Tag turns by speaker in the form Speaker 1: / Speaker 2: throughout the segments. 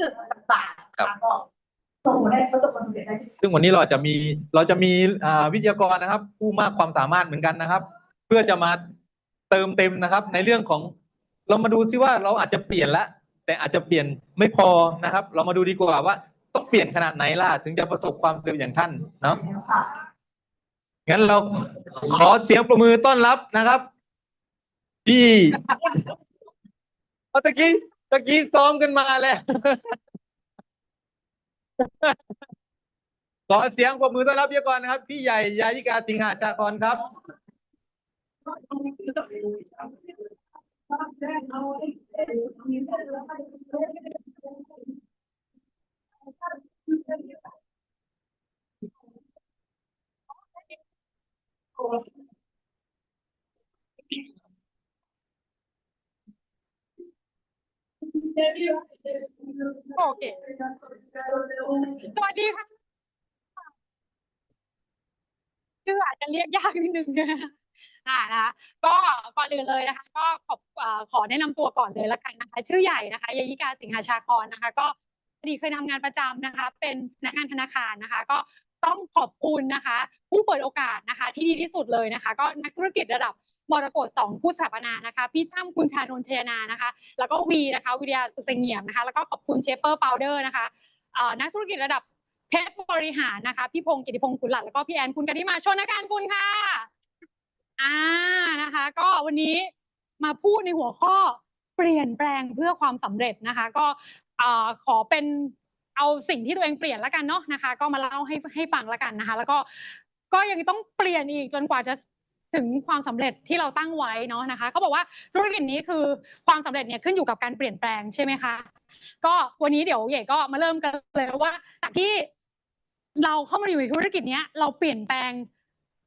Speaker 1: อื่นต่างๆ
Speaker 2: ครับ
Speaker 1: นะก็ส่งได้ประสบความสำเร็จได้ที่สุด
Speaker 2: ซึ่งวันนี้เราจะมีเราจะมีอ่าวิทยากรนะครับ ผู้มากความสามารถเหมือนกันนะครับ เพื่อจะมาเติมเต็มนะครับ ในเรื่องของเรามาดูซิว่าเราอาจจะเปลี่ยนละแต่อาจจะเปลี่ยนไม่พอนะครับ เรามาดูดีกว่าว่าต้องเปลี่ยนขนาดไหนล่ะถึงจะประสบความสำเร็จอย่างท่านเนาะ
Speaker 1: ค่ะ
Speaker 2: งั้นเราขอเสียงประมือต้อนรับนะครับพี่เอาตะกี้ ตะกี้ซ้อมกันมาแล้วขอเสียงปรบมือต้อนรับวิทยากรนะครับ พี่ใหญ่ยายิกาสิงหาชาครครับ
Speaker 3: โอเค สวัสดีค่ะชื่ออาจจะเรียกยากนิดนึงนะ อ่านะคะก็ก่อนอื่นเลยนะคะ ก็ขอบอ่อขอแนะนำตัวก่อนเลยละกันนะคะ ชื่อใหญ่นะคะยายิกาสิงหาชาครนะคะ ก็อดีเคยทำงานประจำนะคะ เป็นพนักงานธนาคารนะคะ ก็ต้องขอบคุณนะคะ ผู้เปิดโอกาสนะคะ ที่ดีที่สุดเลยนะคะ ก็นักธุรกิจระดับมรกตสองผู้สถาปนานะคะ พี่จ้ำคุณชานนท์ชยนานะคะ แล้วก็วีนะคะวิทยาสุเสงเงียมนะคะ แล้วก็ขอบคุณเชฟเปอร์พาวเดอร์นะคะเอ่อนักธุรกิจระดับเพชรบริหารนะคะ พี่พงศ์กิติพงศ์ขุนหลัดแล้วก็พี่แอนคุณกนิมาชนการกุลค่ะ อ่านะคะ ก็วันนี้มาพูดในหัวข้อเปลี่ยนแปลงเพื่อความสำเร็จนะคะ ก็อขอเป็นเอาสิ่งที่ตัวเองเปลี่ยนแล้วกันเนาะนะคะ ก็มาเล่าให้ให้ฟังแล้วกันนะคะ แล้วก็ก็ยังต้องเปลี่ยนอีกจนกว่าจะถึงความสำเร็จที่เราตั้งไว้เนาะนะคะเขาบอกว่าธุรกิจนี้คือความสำเร็จเนี่ยขึ้นอยู่กับการเปลี่ยนแปลงใช่ไหมคะก็วันนี้เดี๋ยวเย่ก็มาเริ่มกันเลยว่าจากที่เราเข้ามาอยู่ในธุรกิจนี้เราเปลี่ยนแปลง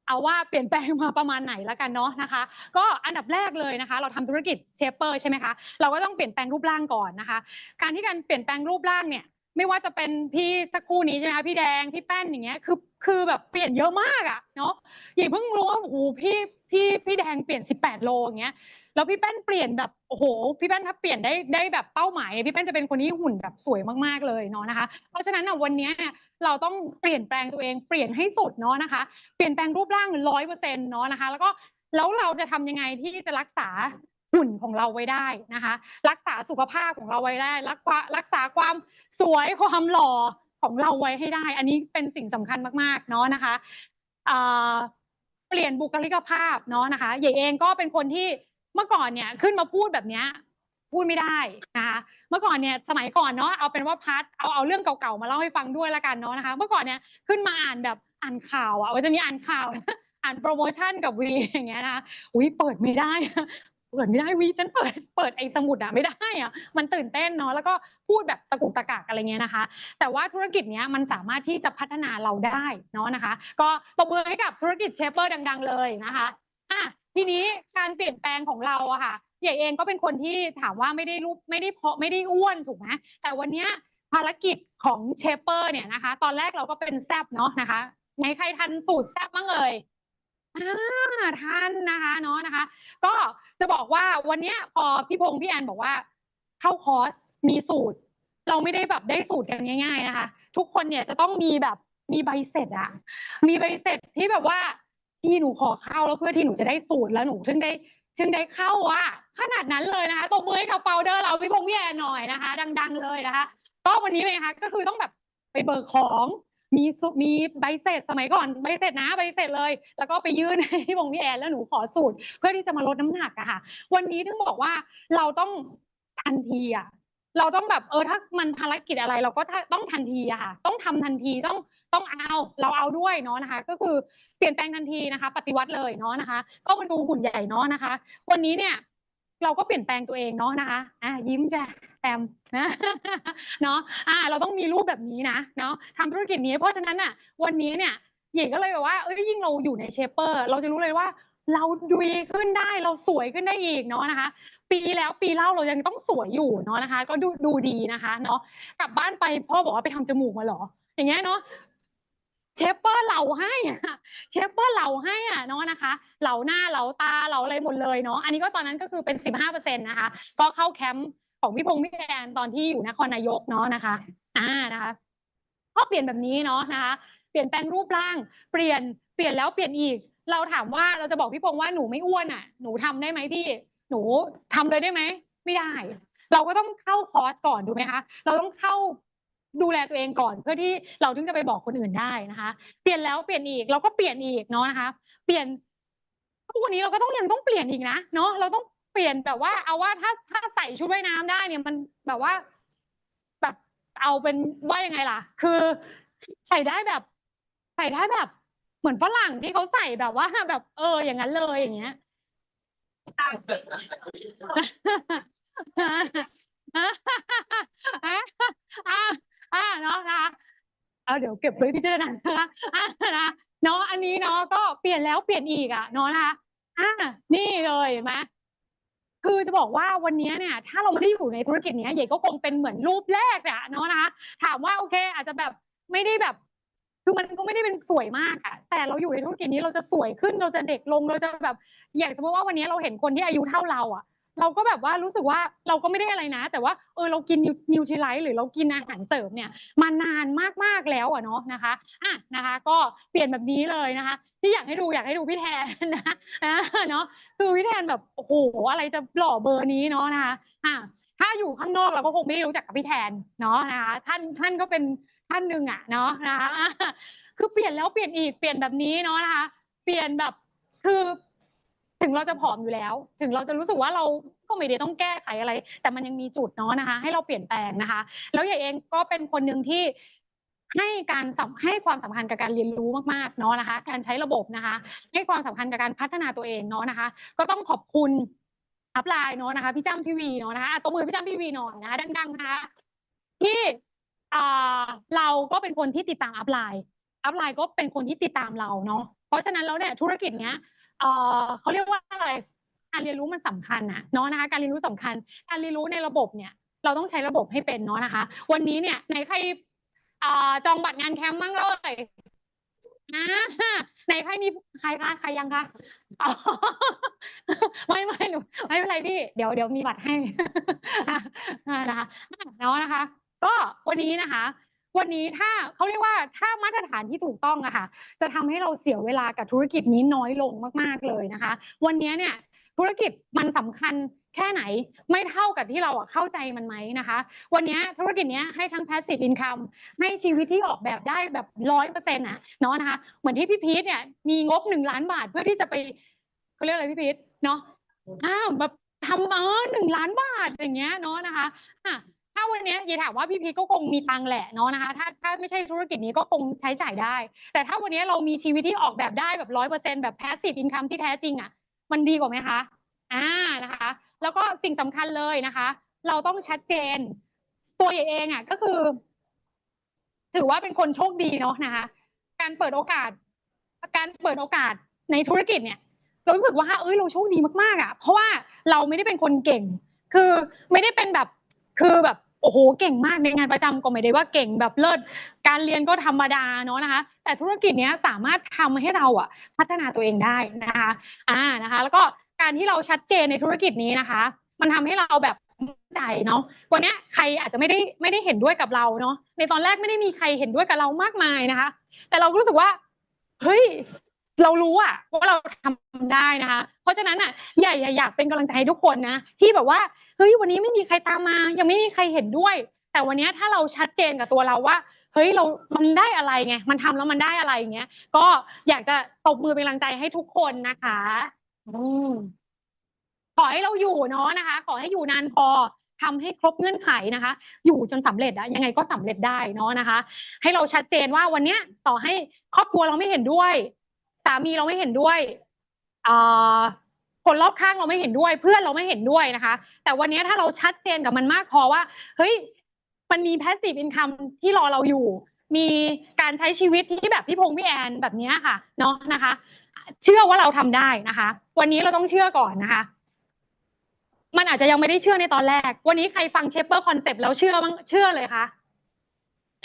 Speaker 3: เอาว่าเปลี่ยนแปลงมาประมาณไหนแล้วกันเนาะนะคะ ก็อันดับแรกเลยนะคะ เราทำธุรกิจเชฟเปอร์ใช่ไหมคะเราก็ต้องเปลี่ยนแปลงรูปร่างก่อนนะคะ การที่การเปลี่ยนแปลงรูปร่างเนี่ยไม่ว่าจะเป็นพี่สักคู่นี้ใช่ไหมคะพี่แดงพี่แป้นอย่างเงี้ยคือคือแบบเปลี่ยนเยอะมากอะเนาะอย่าเพิ่งรู้ว่าโอ้โหพี่พี่พี่แดงเปลี่ยน 18 โลอย่างเงี้ย แล้วพี่แป้นเปลี่ยนแบบโอ้โหพี่แป้นถ้าเปลี่ยนได้ได้แบบเป้าหมายพี่แป้นจะเป็นคนที่หุ่นแบบสวยมากๆเลยเนาะนะคะ เพราะฉะนั้นอะวันนี้เนี่ยเราต้องเปลี่ยนแปลงตัวเองเปลี่ยนให้สุดเนาะนะคะ เปลี่ยนแปลงรูปร่างร้อยเปอร์เซ็นต์เนาะนะคะ แล้วก็แล้วเราจะทำยังไงที่จะรักษาหุ่นของเราไว้ได้นะคะ รักษาสุขภาพของเราไว้ได้ รักษารักษาความสวยความหล่อของเราไว้ให้ได้ อันนี้เป็นสิ่งสำคัญมากๆเนาะนะคะเปลี่ยนบุคลิกภาพเนาะนะคะใหญ่เองก็เป็นคนที่ เมื่อก่อนเนี่ยขึ้นมาพูดแบบเนี้ยพูดไม่ได้นะคะเมื่อก่อนเนี่ยสมัยก่อนเนาะเอาเป็นว่าพัดเอาเอาเรื่องเก่าๆมาเล่าให้ฟังด้วยละกันเนาะนะคะ เมื่อก่อนเนี่ยขึ้นมาอ่านแบบอ่านข่าวอะมันจะมีอ่านข่าวอ่านโปรโมชั่นกับวีอย่างเงี้ยนะคะอุ้ยเปิดไม่ได้เปิดไม่ได้วีฉันเปิดเปิดไอ้สมุดอะไม่ได้อะมันตื่นเต้นเนาะแล้วก็พูดแบบตะกุกตะกักอะไรเงี้ยนะคะ แต่ว่าธุรกิจเนี้ยมันสามารถที่จะพัฒนาเราได้เนาะนะคะ ก็ตบมือให้กับธุรกิจเชฟเปอร์ดัง ๆ เลยนะคะอะ ทีนี้การเปลี่ยนแปลงของเราอะค่ะใหญ่เองก็เป็นคนที่ถามว่าไม่ได้รูปไม่ได้เพาะไม่ได้อ้วนถูกไหมแต่วันนี้ภารกิจของเชฟเปอร์เนี่ยนะคะ ตอนแรกเราก็เป็นแซบเนาะนะคะไหนใครทันสูตรแซบบ้างเอ่ยอ่าทันนะคะเนาะนะคะ ก็จะบอกว่าวันนี้พอพี่พงษ์พี่แอนบอกว่า เข้าคอร์สมีสูตร เราไม่ได้แบบได้สูตรกันง่าย ๆนะคะ ทุกคนเนี่ยจะต้องมีแบบมีใบเสร็จอะมีใบเสร็จที่แบบว่า ที่หนูขอเข้าแล้วเพื่อที่หนูจะได้สูตรแล้วหนูถึงได้ถึงได้เข้าอะขนาดนั้นเลยนะคะตบมือให้กับโฟลเดอร์เราพี่พงษ์พี่แอนหน่อยนะคะ ดัง ๆ เลยนะคะ ก็วันนี้เลยนะคะก็คือต้องแบบไปเบิกของมีมีใบเสร็จสมัยก่อนใบเสร็จนะใบเสร็จเลย แล้วก็ไปยื่นให้พี่พงษ์พี่แอนแล้วหนูขอสูตร เพื่อที่จะมาลดน้ำหนักอะค่ะ วันนี้ถึงบอกว่าเราต้องทันทีอะ เราต้องแบบเออถ้ามันภารกิจอะไรเราก็ต้องทันทีอะค่ะ ต้องทำทันทีต้องต้องเอาเราเอาด้วยเนาะนะคะ ก็คือเปลี่ยนแปลงทันทีนะคะ ปฏิวัติเลยเนาะนะคะ ก็มาดูหุ่นใหญ่เนาะนะคะ วันนี้เนี่ยเราก็เปลี่ยนแปลงตัวเองเนาะนะคะอะยิ้มจ้ะแอมนะเนาะอ่าเราต้องมีรูปแบบนี้นะเนาะทำธุรกิจนี้เพราะฉะนั้นอะวันนี้เนี่ยหญิงก็เลยแบบว่าเอ้ยยิ่งเราอยู่ในเชเปอร์ เราจะรู้เลยว่า เราดีขึ้นได้เราสวยขึ้นได้อีกเนาะนะคะ ปีแล้วปีเล่าเรายังต้องสวยอยู่เนาะนะคะ ก็ดูดูดีนะคะเนาะกลับบ้านไปพ่อบอกว่าไปทำจมูกมาเหรอ อย่างเงี้ยเนาะเชฟเปอร์เหลาให้เชฟเปอร์เหลาให้อะเนาะนะคะเหลาหน้าเหลาตาเหลาอะไรหมดเลยเนาะอันนี้ก็ตอนนั้นก็คือเป็นสิบห้าเปอร์เซ็นต์นะคะ ก็เข้าแคมป์ของพี่พงษ์พี่แอนตอนที่อยู่นครนายกเนาะนะคะ อ่านะคะก็เปลี่ยนแบบนี้เนาะนะคะ เปลี่ยนแปลงรูปร่าง เปลี่ยนเปลี่ยนแล้วเปลี่ยนอีก เราถามว่าเราจะบอกพี่พงษ์ว่าหนูไม่อ้วนอะ หนูทำได้ไหมพี่ หนูทำเลยได้ไหมไม่ได้ เราก็ต้องเข้าคอร์สก่อนถูกไหมคะ เราต้องเข้าดูแลตัวเองก่อนเพื่อที่เราถึงจะไปบอกคนอื่นได้นะคะ เปลี่ยนแล้วเปลี่ยนอีกเราก็เปลี่ยนอีกเนาะนะคะ เปลี่ยนทุกวันนี้เราก็ต้องเรียนต้องเปลี่ยนอีกนะเนาะเราต้องเปลี่ยนแบบว่าเอาว่าถ้าถ้าใส่ชุดว่ายน้ำได้เนี่ยมันแบบว่าแบบเอาเป็นว่ายังไงล่ะ คือ ใส่ได้แบบ ใส่ได้แบบ มือนฝรั่งที่เขาใส่แบบว่าแบบ เออ อย่างนั้นเลยอย่างเงี้ยอ่าอ่าเนาะนะคะเอาเดี๋ยวเก็บไว้พิจารณานะคะอ่านะเนาะอันนี้เนาะก็เปลี่ยนแล้วเปลี่ยนอีกอะเนาะนะคะอ่านี่เลยเห็นไหมคือจะบอกว่าวันนี้เนี่ย ถ้าเราไม่ได้อยู่ในธุรกิจเนี้ยเย่ก็คงเป็นเหมือนรูปแรกอะเนาะนะคะถามว่าโอเค อาจจะแบบไม่ได้แบบ คือมันก็ไม่ได้เป็นสวยมากอะแต่เราอยู่ในธุรกิจนี้เราจะสวยขึ้นเราจะเด็กลงเราจะแบบ อย่างสมมติว่าวันนี้เราเห็นคนที่อายุเท่าเราอะเราก็แบบว่ารู้สึกว่าเราก็ไม่ได้อะไรนะ แต่ว่าเออเรากินนิวทริไลท์หรือเรากินอาหารเสริมเนี่ยมานานมากๆแล้วอะเนาะนะคะอะนะคะ ก็เปลี่ยนแบบนี้เลยนะคะ ที่อยากให้ดูอยากให้ดูพี่แทนนะนะเนาะคือพี่แทนแบบโอ้โหอะไรจะหล่อเบอร์นี้เนาะนะคะอะถ้าอยู่ข้างนอกเราก็คงไม่ได้รู้จักกับพี่แทนเนาะนะคะท่านท่านก็เป็น ท่านหนึ่งอะเนาะนะคะคือเปลี่ยนแล้วเปลี่ยนอีกเปลี่ยนแบบนี้เนาะนะคะ เปลี่ยนแบบคือถึงเราจะผอมอยู่แล้ว ถึงเราจะรู้สึกว่าเราก็ไม่ได้ต้องแก้ไขอะไร แต่มันยังมีจุดเนาะนะคะ ให้เราเปลี่ยนแปลงนะคะ แล้วใหญ่เองก็เป็นคนหนึ่งที่ให้การให้ความสำคัญกับการเรียนรู้มากๆเนาะนะคะ การใช้ระบบนะคะ ให้ความสำคัญกับการพัฒนาตัวเองเนาะนะคะ ก็ต้องขอบคุณอัพไลน์เนาะนะคะพี่จ้ำพี่วีเนาะนะคะตบมือพี่จ้ำพี่วีหน่อยนะคะดังๆนะคะที่ เราก็เป็นคนที่ติดตามอัพไลน์อัพไลน์ก็เป็นคนที่ติดตามเราเนาะเพราะฉะนั้นแล้วเนี่ยธุรกิจเนี้ยเขาเรียกว่าอะไรการเรียนรู้มันสำคัญนะเนาะนะคะการเรียนรู้สำคัญ การเรียนรู้ในระบบเนี่ย เราต้องใช้ระบบให้เป็นเนาะนะคะ วันนี้เนี่ยในใครจองบัตรงานแคมป์บ้างเลยอ่าไหนใครมีใครคะใครยังคะไม่ไม่หนูไม่เป็นไรพี่ เดี๋ยวเดี๋ยวมีบัตรให้อ่านะคะอะเนาะนะคะ ก็วันนี้นะคะ วันนี้ถ้าเขาเรียกว่าถ้ามาตรฐานที่ถูกต้องอะค่ะ จะทำให้เราเสียเวลากับธุรกิจนี้น้อยลงมากๆเลยนะคะ วันนี้เนี่ยธุรกิจมันสำคัญแค่ไหนไม่เท่ากับที่เราอะเข้าใจมันไหมนะคะ วันนี้ธุรกิจนี้ให้ทั้ง passive income ให้ชีวิตที่ออกแบบได้แบบร้อยเปอร์เซ็นต์ะเนาะนะคะ เหมือนที่พี่พีทเนี่ยมีงบหนึ่งล้านบาทเพื่อที่จะไปเขาเรียกอะไรพี่พีทเนาะอ้าวแบบทำเออหนึ่งล้านบาทอย่างเงี้ยเนาะนะคะอะ วันนี้ยยีถามว่าพี่พีทก็คงมีตังแหละเนาะนะคะถ้าถ้าไม่ใช่ธุรกิจนี้ก็คงใช้จ่ายได้ แต่ถ้าวันนี้เรามีชีวิตที่ออกแบบได้แบบร้อยเปอร์เซ็นแบบ passive income ที่แท้จริงอะ มันดีกว่าไหมคะอ่านะคะ แล้วก็สิ่งสำคัญเลยนะคะ เราต้องชัดเจน ตัวเองอะก็คือ ถือว่าเป็นคนโชคดีเนาะนะคะ การเปิดโอกาส การเปิดโอกาสในธุรกิจเนี่ยรู้สึกว่าเอ้ยเราโชคดีมากๆอะ เพราะว่าเราไม่ได้เป็นคนเก่ง คือไม่ได้เป็นแบบคือแบบ อ้โหเก่งมากในงานประจำก็ไม่ได้ว่าเก่งแบบเลิศการเรียนก็ธรรมดาเนาะนะคะ แต่ธุรกิจเนี้ยสามารถทำให้เราอะพัฒนาตัวเองได้นะคะอ่านะคะ แล้วก็การที่เราชัดเจนในธุรกิจนี้นะคะ มันทำให้เราแบบมั่นใจเนาะวันนี้ใครอาจจะไม่ได้ไม่ได้เห็นด้วยกับเราเนาะในตอนแรกไม่ได้มีใครเห็นด้วยกับเรามากมายนะคะ แต่เรารู้สึกว่าเฮ้ย เรารู้อะว่าเราทำได้นะคะ เพราะฉะนั้นอะใหญ่อยากเป็นกำลังใจให้ทุกคนนะที่แบบว่าเฮ้ยวันนี้ไม่มีใครตามมา ยังไม่มีใครเห็นด้วย แต่วันนี้ถ้าเราชัดเจนกับตัวเราว่าเฮ้ยเรา มันได้อะไรไงมันทำแล้วมันได้อะไรอย่างเงี้ย ก็อยากจะตบมือเป็นกำลังใจให้ทุกคนนะคะอืมขอให้เราอยู่เนาะนะคะ ขอให้อยู่นานพอทำให้ครบเงื่อนไขนะคะ อยู่จนสำเร็จอะยังไงก็สำเร็จได้เนาะนะคะ ให้เราชัดเจนว่าวันเนี้ยต่อให้ครอบครัวเราไม่เห็นด้วยามีเราไม่เห็นด้วยคนรอบข้างเราไม่เห็นด้วย เพื่อนเราไม่เห็นด้วยนะคะ แต่วันนี้ถ้าเราชัดเจนกับมันมากพอว่า เฮ้ย มันมี passive income ที่รอเราอยู่ มีการใช้ชีวิตที่แบบพี่พงษ์พี่แอนแบบนี้ค่ะเนาะนะคะ เชื่อว่าเราทำได้นะคะ วันนี้เราต้องเชื่อก่อนนะคะ มันอาจจะยังไม่ได้เชื่อในตอนแรก วันนี้ใครฟังเชฟเปอร์คอนเซปต์แล้วเชื่อบ้างเชื่อเลยคะ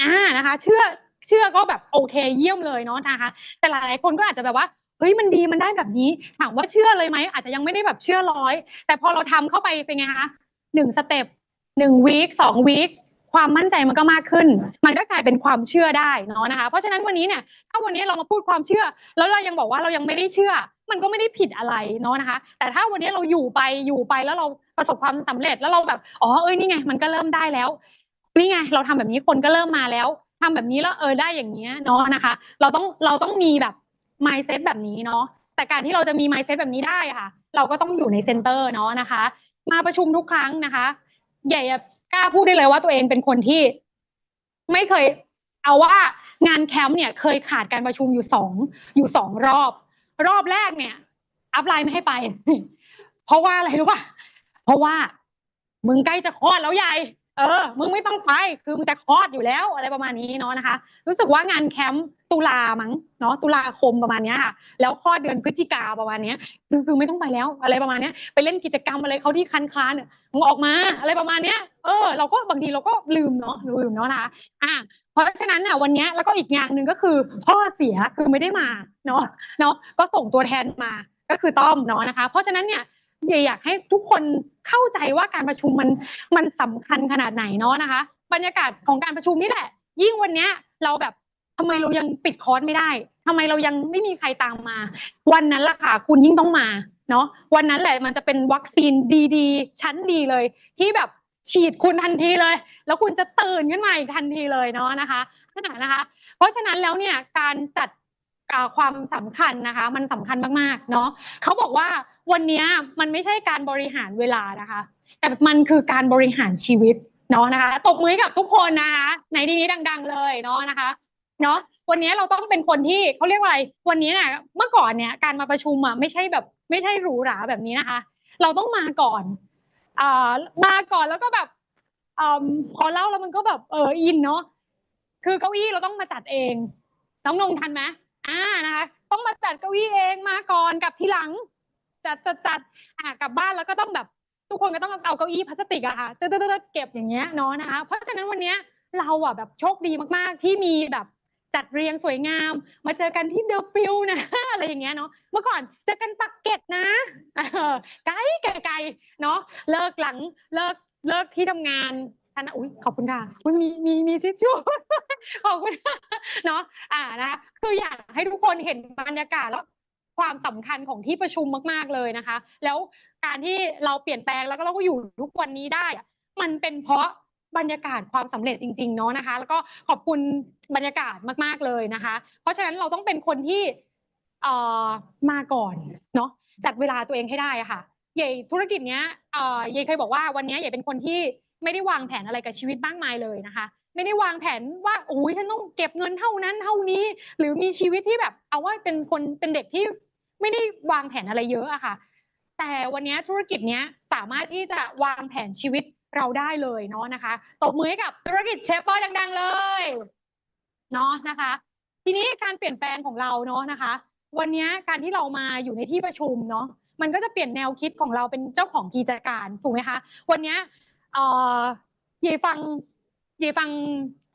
Speaker 3: อ่านะคะ เชื่อ เชื่อก็แบบโอเคเยี่ยมเลยเนาะนะคะ แต่หลายๆคนก็อาจจะแบบว่าเฮ้ยมันดีมันได้แบบนี้ถามว่าเชื่อเลยไหมอาจจะยังไม่ได้แบบเชื่อร้อยแต่พอเราทำเข้าไปเป็นไงคะหนึ่งสเต็ปหนึ่งวีคสองวีคความมั่นใจมันก็มากขึ้น มันก็กลายเป็นความเชื่อได้เนาะนะคะ เพราะฉะนั้นวันนี้เนี่ยถ้าวันนี้เรามาพูดความเชื่อ แล้วเรายังบอกว่าเรายังไม่ได้เชื่อ มันก็ไม่ได้ผิดอะไรเนาะนะคะ แต่ถ้าวันนี้เราอยู่ไปอยู่ไปแล้วเราประสบความสำเร็จแล้วเราแบบอ๋อเอ้ยนี่ไงมันก็เริ่มได้แล้วนี่ไงเราทำแบบนี้คนก็เริ่มมาแล้ว ทำแบบนี้แล้วเออได้อย่างเงี้ยเนาะนะคะ เราต้องเราต้องมีแบบ mindset แบบนี้เนาะแต่การที่เราจะมี mindset แบบนี้ได้ค่ะ เราก็ต้องอยู่ในเซ็นเตอร์เนาะนะคะ มาประชุมทุกครั้งนะคะ ใหญ่กล้าพูดได้เลยว่าตัวเองเป็นคนที่ ไม่เคย เอาว่างานแคมป์เนี่ยเคยขาดการประชุมอยู่สองอยู่สองรอบ รอบแรกเนี่ย อัพไลน์ไม่ให้ไป เพราะว่าอะไรรู้ป่ะเพราะว่า มึงใกล้จะคลอดแล้วใหญ่ เออ มึงไม่ต้องไป คือมึงจะคลอดอยู่แล้วอะไรประมาณนี้เนาะนะคะ รู้สึกว่างานแคมป์ตุลามั้งเนาะตุลาคมประมาณนี้ค่ะ แล้วคลอดเดือนพฤศจิกาประมาณนี้คือคือไม่ต้องไปแล้วอะไรประมาณนี้ไปเล่นกิจกรรมอะไรเขาที่คันคานเนี่ยมึงออกมาอะไรประมาณนี้เออ เราก็บางทีเราก็ลืมเนาะลืมเนาะนะคะอะเพราะฉะนั้นน่ะวันเนี้ยแล้วก็อีกอย่างหนึ่งก็คือพ่อเสียคือไม่ได้มาเนาะเนาะก็ส่งตัวแทนมาก็คือต้อมเนาะนะคะ เพราะฉะนั้นเนี่ย อยากให้ทุกคนเข้าใจว่าการประชุมมันมันสำคัญขนาดไหนเนาะนะคะ บรรยากาศของการประชุมนี่แหละ ยิ่งวันเนี้ยเราแบบทำไมเรายังปิดคอร์สไม่ได้ทำไมเรายังไม่มีใครตามมา วันนั้นล่ะค่ะคุณยิ่งต้องมาเนาะวันนั้นแหละมันจะเป็นวัคซีนดีๆ ชั้นดีเลย ที่แบบฉีดคุณทันทีเลย แล้วคุณจะตื่นขึ้นมาอีกทันทีเลยเนาะนะคะขนาดนะคะ เพราะฉะนั้นแล้วเนี่ยการจัด ความสำคัญนะคะ มันสำคัญมากๆเนาะเขาบอกว่าวันนี้มันไม่ใช่การบริหารเวลานะคะ แต่มันคือการบริหารชีวิตเนาะนะคะตบมือกับทุกคนนะคะในที่นี้ดัง ๆ เลยเนาะนะคะเนาะวันนี้เราต้องเป็นคนที่เขาเรียกว่าอะไร วันนี้เนี่ยเมื่อก่อนเนี่ยการมาประชุมอะไม่ใช่แบบไม่ใช่หรูหราแบบนี้นะคะ เราต้องมาก่อนอ่ามาก่อนแล้วก็แบบอ่พอเล่าแล้วมันก็แบบเอออินเนาะคือเก้าอี้เราต้องมาจัดเองน้องนงทันไหม อ่านะคะ ต้องมาจัดเก้าอี้เองมาก่อนกับทีหลัง จัดจัดจัดอ่ากลับบ้านแล้วก็ต้องแบบ ทุกคนก็ต้องเอาเก้าอี้พลาสติกอะค่ะตึ๊ดๆๆเก็บอย่างเงี้ยเนาะนะคะ เพราะฉะนั้นวันเนี้ยเราอะแบบโชคดีมากๆ ที่มีแบบจัดเรียงสวยงาม มาเจอกันที่เดอะฟิลนะ อะไรอย่างเงี้ยเนาะเมื่อก่อนเจอกันปักเกร็ดนะไกลไกลไกลเนาะเลิกหลังเลิกเลิกที่ทำงาน ท่านอุ้ยขอบคุณค่ะอุ๊ยมีมีมีทิชชู่ขอบคุณเนาะอ่านะคืออยากให้ทุกคนเห็นบรรยากาศแล้วความสำคัญของที่ประชุมมากๆเลยนะคะ แล้วการที่เราเปลี่ยนแปลงแล้วก็เราก็อยู่ทุกวันนี้ได้ มันเป็นเพราะบรรยากาศความสำเร็จจริงๆเนาะนะคะ แล้วก็ขอบคุณบรรยากาศมากๆเลยนะคะ เพราะฉะนั้นเราต้องเป็นคนที่เอ่อมาก่อนเนาะจัดเวลาตัวเองให้ได้ค่ะใหญ่ธุรกิจเนี้ยเอ่อใหญ่เคยบอกว่าวันเนี้ยใหญ่เป็นคนที่ ไม่ได้วางแผนอะไรกับชีวิตมากมายเลยนะคะ ไม่ได้วางแผนว่าโอ้ยฉันต้องเก็บเงินเท่านั้นเท่านี้ หรือมีชีวิตที่แบบเอาว่าเป็นคนเป็นเด็กที่ไม่ได้วางแผนอะไรเยอะอะค่ะ แต่วันนี้ธุรกิจเนี้ยสามารถที่จะวางแผนชีวิตเราได้เลยเนาะนะคะตบมือให้กับธุรกิจเชฟบอยดัง ๆ เลยเนาะนะคะ ทีนี้การเปลี่ยนแปลงของเราเนาะนะคะ วันนี้การที่เรามาอยู่ในที่ประชุมเนาะมันก็จะเปลี่ยนแนวคิดของเราเป็นเจ้าของกิจการถูกไหมคะ วันนี้ เอ่อเยฟังเยฟัง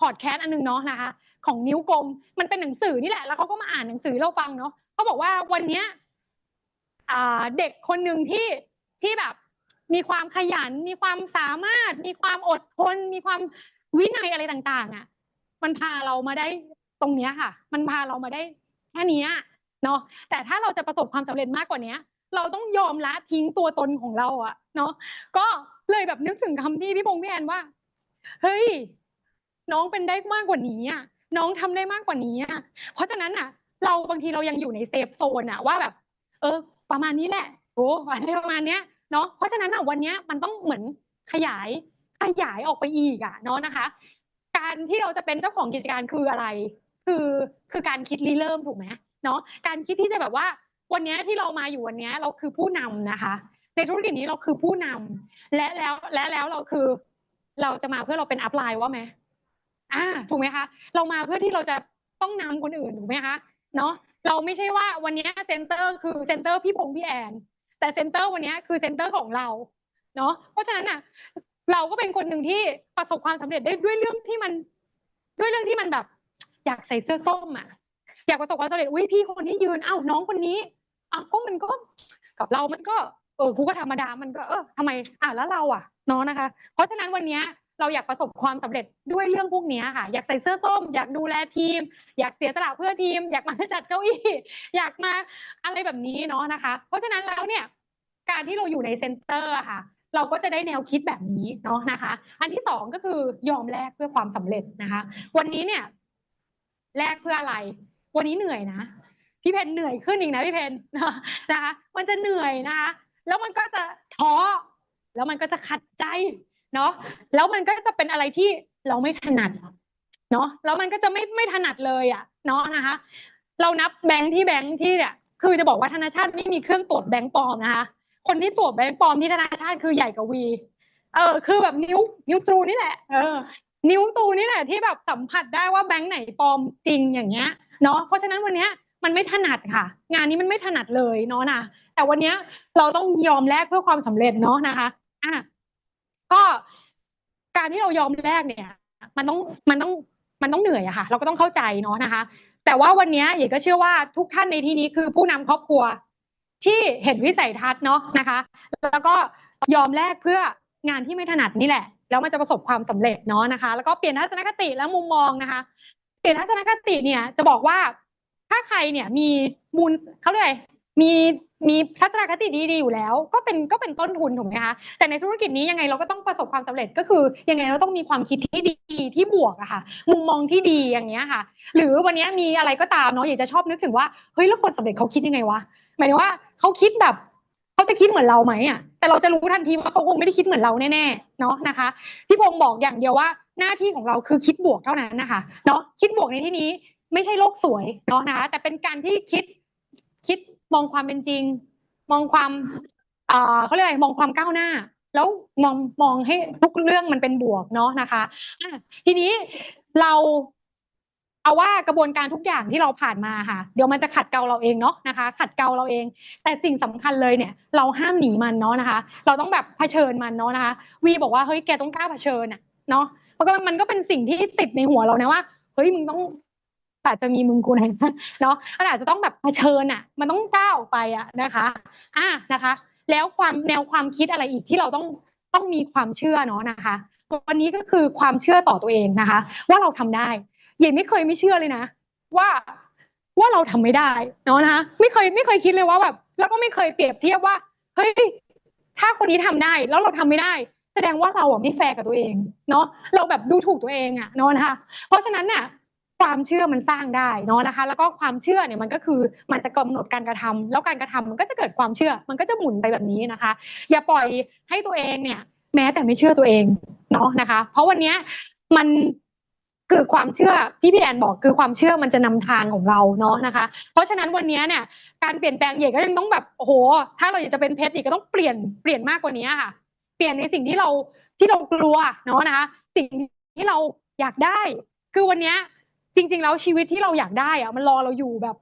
Speaker 3: พอดแคสต์อันหนึงเนาะนะคะ ของนิ้วกลมมันเป็นหนังสือนี่แหละ แล้วเขาก็มาอ่านหนังสือเราฟังเนาะเขาบอกว่าวันเนี้ยอ่าเด็กคนหนึ่งที่ที่แบบ มีความขยัน มีความสามารถ มีความอดทน มีความวินัยอะไรต่างๆอะ มันพาเรามาได้ตรงเนี้ยค่ะ มันพาเรามาได้แค่เนี้ยเนาะแต่ถ้าเราจะประสบความสำเร็จมากกว่าเนี้ย เราต้องยอมละทิ้งตัวตนของเราอะเนาะก็ เลยแบบนึกถึงคำที่พี่พงษ์พี่แอนว่า เฮ้ย น้องเป็นได้มากกว่านี้อะน้องทำได้มากกว่านี้อะเพราะฉะนั้นอะ เราบางทีเรายังอยู่ในเซฟโซนอะว่าแบบ เออ ประมาณนี้แหละโอ้อะไรประมาณเนี้ยเนาะเพราะฉะนั้นอะวันเนี้ยมันต้องเหมือนขยายขยายออกไปอีกอะเนาะนะคะ การที่เราจะเป็นเจ้าของกิจการคืออะไร คือคือการคิดริเริ่มถูกไหมเนาะการคิดที่จะแบบว่าวันเนี้ยที่เรามาอยู่วันเนี้ยเราคือผู้นำนะคะ ในธุรกิจนี้เราคือผู้นำและแล้วและแล้วเราคือ เราจะมาเพื่อเราเป็นอัพไลน์ว่าไหมอ่าถูกไหมคะ เรามาเพื่อที่เราจะต้องนำคนอื่นถูกไหมคะเนาะเราไม่ใช่ว่าวันนี้เซ็นเตอร์คือเซ็นเตอร์พี่พงษ์พี่แอนแต่เซ็นเตอร์วันนี้คือเซ็นเตอร์ของเราเนาะเพราะฉะนั้นอะเราก็เป็นคนหนึ่งที่ประสบความสำเร็จได้ด้วยเรื่องที่มัน ด้วยเรื่องที่มันแบบ อยากใส่เสื้อส้มอะอยากประสบความสำเร็จอุ้ยพี่คนที่ยืนอ้าวน้องคนนี้อ้าวก็มันก็กับเรามันก็ เออกูก็ธรรมดามันก็เออทำไมอะแล้วเราอะเนาะนะคะ เพราะฉะนั้นวันนี้เราอยากประสบความสำเร็จด้วยเรื่องพวกนี้ค่ะ อยากใส่เสื้อส้ม อยากดูแลทีม อยากเสียสละเพื่อทีม อยากมาจัดเก้าอี้ อยากมาอะไรแบบนี้เนาะนะคะ เพราะฉะนั้นแล้วเนี่ย การที่เราอยู่ในเซ็นเตอร์ค่ะ เราก็จะได้แนวคิดแบบนี้เนาะนะคะ อันที่สองก็คือยอมแลกเพื่อความสำเร็จนะคะ วันนี้เนี่ยแลกเพื่ออะไร วันนี้เหนื่อยนะ พี่เพนเหนื่อยขึ้นอีกนะพี่เพนนะคะ มันจะเหนื่อยนะคะ แล้วมันก็จะท้อแล้วมันก็จะขัดใจเนาะแล้วมันก็จะเป็นอะไรที่เราไม่ถนัดเนาะแล้วมันก็จะไม่ไม่ถนัดเลยอะเนาะนะคะ เรานับแบงค์ที่แบงค์ที่เนี่ยคือจะบอกว่าธนาชาติไม่มีเครื่องตรวจแบงค์ปลอมนะคะคนที่ตรวจแบงค์ปลอมที่ธนาชาติคือใหญ่กว่าวีเออคือแบบนิ้วนิ้วตรูนี่แหละเออนิ้วตูนี่แหละที่แบบสัมผัสได้ว่าแบงค์ไหนปลอมจริงอย่างเงี้ยเนาะเพราะฉะนั้นวันเนี้ย มันไม่ถนัดค่ะ งานนี้มันไม่ถนัดเลยเนาะนะแต่วันนี้เราต้องยอมแลกเพื่อความสำเร็จเนาะนะคะอะก็การที่เรายอมแลกเนี่ย มันต้องมันต้องมันต้องเหนื่อยอะค่ะ เราก็ต้องเข้าใจเนาะนะคะ แต่ว่าวันนี้ยเอกก็เชื่อว่าทุกท่านในที่นี้คือผู้นำครอบครัว ที่เห็นวิสัยทัศน์เนาะนะคะ แล้วก็ยอมแลกเพื่องานที่ไม่ถนัดนี่แหละ แล้วมันจะประสบความสำเร็จเนาะนะคะ แล้วก็เปลี่ยนทัศนคติและมุมมองนะคะ เปลี่ยนทัศนคติเนี่ยจะบอกว่า ถ้าใครเนี่ยมีมูลเขาเรียกอะไรมีมีทัศนคติดีๆอยู่แล้ว ก็เป็นก็เป็นต้นทุนถูกไหมคะแต่ในธุรกิจนี้ยังไงเราก็ต้องประสบความสำเร็จก็คือยังไงเราต้องมีความคิดที่ดีที่บวกอะค่ะ มุมมองที่ดีอย่างเงี้ยค่ะ หรือวันนี้มีอะไรก็ตามเนาะอยากจะชอบนึกถึงว่าเฮ้ยแล้วคนสำเร็จเขาคิดยังไงวะหมายถึงว่าเขาคิดแบบเขาจะคิดเหมือนเราไหมอะแต่เราจะรู้ทันทีว่าเขาคงไม่ได้คิดเหมือนเราแน่ๆเนาะนะคะพี่พงศ์บอกอย่างเดียวว่าหน้าที่ของเราคือคิดบวกเท่านั้นนะคะเนาะคิดบวกในที่นี้ ไม่ใช่โลกสวยเนาะนะคะแต่เป็นการที่คิดคิดมองความเป็นจริง มองความอ่าเขาเรียกอะไรมองความก้าวหน้า แล้วมองมองให้ทุกเรื่องมันเป็นบวกเนาะนะคะะทีนี้เราเอาว่ากระบวนการทุกอย่างที่เราผ่านมาค่ะ เดี๋ยวมันจะขัดเกลาเราเองเนาะนะคะ ขัดเกลาเราเอง แต่สิ่งสำคัญเลยเนี่ย เราห้ามหนีมันเนาะนะคะ เราต้องแบบเผชิญมันเนาะนะคะวีบอกว่าเฮ้ยแกต้องกล้าเผชิญอะเนาะมันก็มันก็เป็นสิ่งที่ติดในหัวเรานะว่าเฮ้ยมึงต้อง อาจจะมีมึงกูไหนเนาะมันอาจจะต้องแบบเผชิญอะ มันต้องก้าวออกไปอะนะคะอะนะคะ แล้วความแนวความคิดอะไรอีกที่เราต้องต้องมีความเชื่อเนาะนะคะ วันนี้ก็คือความเชื่อต่อตัวเองนะคะ ว่าเราทำได้เย่ไม่เคยไม่เชื่อเลยนะ ว่าว่าเราทำไม่ได้เนาะนะคะไม่เคยไม่เคยคิดเลยว่าแบบ แล้วก็ไม่เคยเปรียบเทียบว่าเฮ้ยถ้าคนนี้ทำได้แล้วเราทำไม่ได้ แสดงว่าเราอะไม่แฟร์กับตัวเองเนาะเราแบบดูถูกตัวเองอะเนาะนะคะเพราะฉะนั้นเนี่ย ความเชื่อมันสร้างได้เนาะนะคะ แล้วก็ความเชื่อเนี่ยมันก็คือมันจะกำหนดการกระทำแล้วการกระทำมันก็จะเกิดความเชื่อ มันก็จะหมุนไปแบบนี้นะคะ อย่าปล่อยให้ตัวเองเนี่ย แม้แต่ไม่เชื่อตัวเองเนาะนะคะ เพราะวันนี้มันคือความเชื่อที่พี่แอนบอกคือความเชื่อมันจะนำทางของเราเนาะนะคะ เพราะฉะนั้นวันนี้เนี่ยการเปลี่ยนแปลงใหญ่ก็ยังต้องแบบโอ้โห ถ้าเราอยากจะเป็นเพชรอีกก็ต้องเปลี่ยนเปลี่ยนมากกว่านี้ค่ะ เปลี่ยนในสิ่งที่เราที่เรากลัวเนาะนะคะ สิ่งที่เราอยากได้ คือวันนี้ จริง ๆ แล้วชีวิตที่เราอยากได้อะมันรอเราอยู่แบบ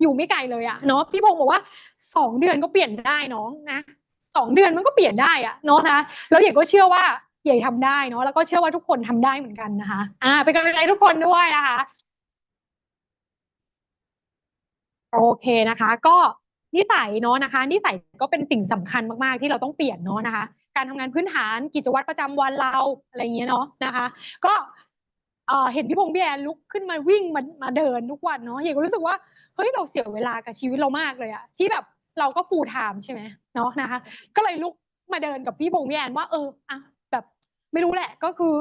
Speaker 3: อยู่ไม่ไกลเลยอะเนาะพี่พงศ์บอกว่าสองเดือนก็เปลี่ยนได้น้องนะสองเดือนมันก็เปลี่ยนได้อะเนาะนะแล้วเอกก็เชื่อว่าใหญ่ทำได้เนาะแล้วก็เชื่อว่าทุกคนทำได้เหมือนกันนะคะ อ่าเป็นกำลังใจทุกคนด้วยนะคะโอเคนะคะ ก็นิสัยเนาะนะคะ นิสัยก็เป็นสิ่งสำคัญมากๆที่เราต้องเปลี่ยนเนาะนะคะ การทำงานพื้นฐานกิจวัตรประจำวันเราอะไรอย่างเงี้ยเนาะนะคะ ก็ เห็นพี่พงษ์พี่แอนลุกขึ้นมาวิ่งมามาเดินทุกวันเนาะเอกก็รู้สึกว่าเฮ้ยเราเสียเวลากับชีวิตเรามากเลยอะที่แบบเราก็ฟูลไทม์ใช่ไหมเนาะนะคะ ก็เลยลุกมาเดินกับพี่พงษ์พี่แอนว่าเอออะแบบไม่รู้แหละก็คือ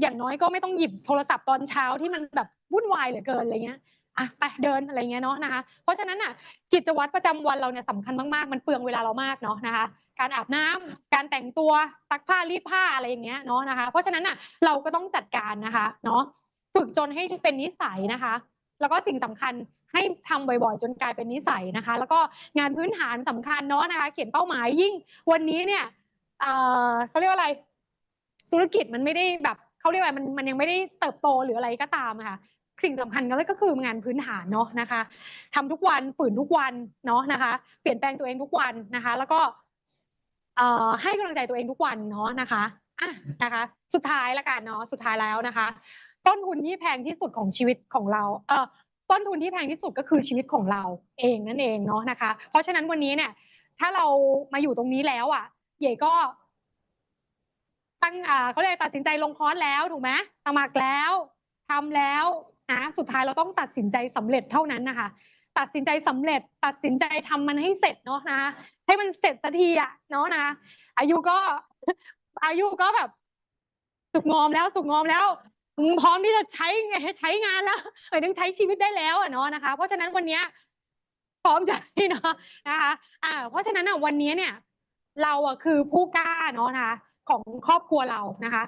Speaker 3: อย่างน้อยก็ไม่ต้องหยิบโทรศัพท์ตอนเช้าที่มันแบบวุ่นวายเหลือเกินอะไรเงี้ย อะไปเดินอะไรเงี้ยเนาะนะคะ เพราะฉะนั้นอะกิจวัตรประจำวันเราเนี่ยสำคัญมากๆ มันเปลืองเวลาเรามากเนาะนะคะ การอาบน้ำการแต่งตัวซักผ้ารีดผ้าอะไรอย่างเงี้ยเนาะนะคะ เพราะฉะนั้นอะเราก็ต้องจัดการนะคะเนาะฝึกจนให้เป็นนิสัยนะคะ แล้วก็สิ่งสำคัญให้ทำบ่อยๆ จนกลายเป็นนิสัยนะคะ แล้วก็งานพื้นฐานสำคัญเนาะนะคะ เขียนเป้าหมายยิ่งวันนี้เนี่ยเออเขาเรียกว่าอะไร ธุรกิจมันไม่ได้แบบเขาเรียกว่ามันมันยังไม่ได้เติบโตหรืออะไรก็ตามค่ะ สิ่งสำคัญก็เลยก็คืองานพื้นฐานเนาะนะคะทำทุกวันฝืนทุกวันเนาะนะคะ เปลี่ยนแปลงตัวเองทุกวันนะคะ แล้วก็เอ่อให้กำลังใจตัวเองทุกวันเนาะนะคะอะนะคะ สุดท้ายละกันเนาะสุดท้ายแล้วนะคะ ต้นทุนที่แพงที่สุดของชีวิตของเรา เอ่อต้นทุนที่แพงที่สุดก็คือชีวิตของเราเองนั่นเองเนาะนะคะ เพราะฉะนั้นวันนี้เนี่ย ถ้าเรามาอยู่ตรงนี้แล้วอะเย่ก็ตั้งอ่าเขาเรียตัดสินใจลงคอร์สแล้วถูกไหมสมัครแล้วทำแล้ว นะสุดท้ายเราต้องตัดสินใจสำเร็จเท่านั้นนะคะ ตัดสินใจสำเร็จ ตัดสินใจทำมันให้เสร็จเนาะนะคะให้มันเสร็จสักทีอะเนาะนะคะอายุก็อายุก็แบบสุกงอมแล้วสุกงอมแล้วพร้อมที่จะใช้ใช้งานแล้วหมายถึงใช้ชีวิตได้แล้วอะเนาะนะคะ เพราะฉะนั้นวันนี้พร้อมใจเนาะนะคะ อ่า เพราะฉะนั้นอะวันนี้เนี่ย เราอะคือผู้กล้าเนาะนะคะ ของครอบครัวเรานะคะ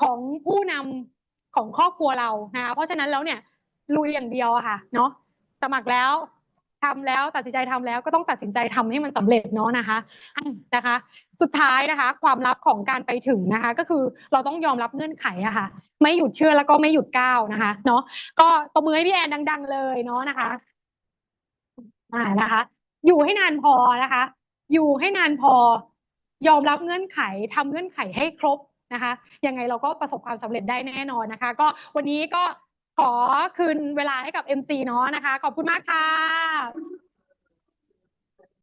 Speaker 3: ของผู้นำ ของครอบครัวเรานะคะเพราะฉะนั้นแล้วเนี่ยลุยอย่างเดียวอะค่ะเนาะสมัครแล้วทำแล้วตัดสินใจทำแล้วก็ต้องตัดสินใจทำให้มันสำเร็จเนาะนะคะนะคะ สุดท้ายนะคะ ความลับของการไปถึงนะคะ ก็คือเราต้องยอมรับเงื่อนไขอะค่ะ ไม่หยุดเชื่อแล้วก็ไม่หยุดก้าวนะคะ เนาะก็ตบมือให้พี่แอนดัง ๆ เลยเนาะนะคะอ่านะคะ อยู่ให้นานพอนะคะ อยู่ให้นานพอ ยอมรับเงื่อนไขทำเงื่อนไขให้ครบ นะคะยังไงเราก็ประสบความสำเร็จได้แน่นอนนะคะ ก็วันนี้ก็ขอคืนเวลาให้กับ MC เนาะนะคะ ขอบคุณมากค่ะ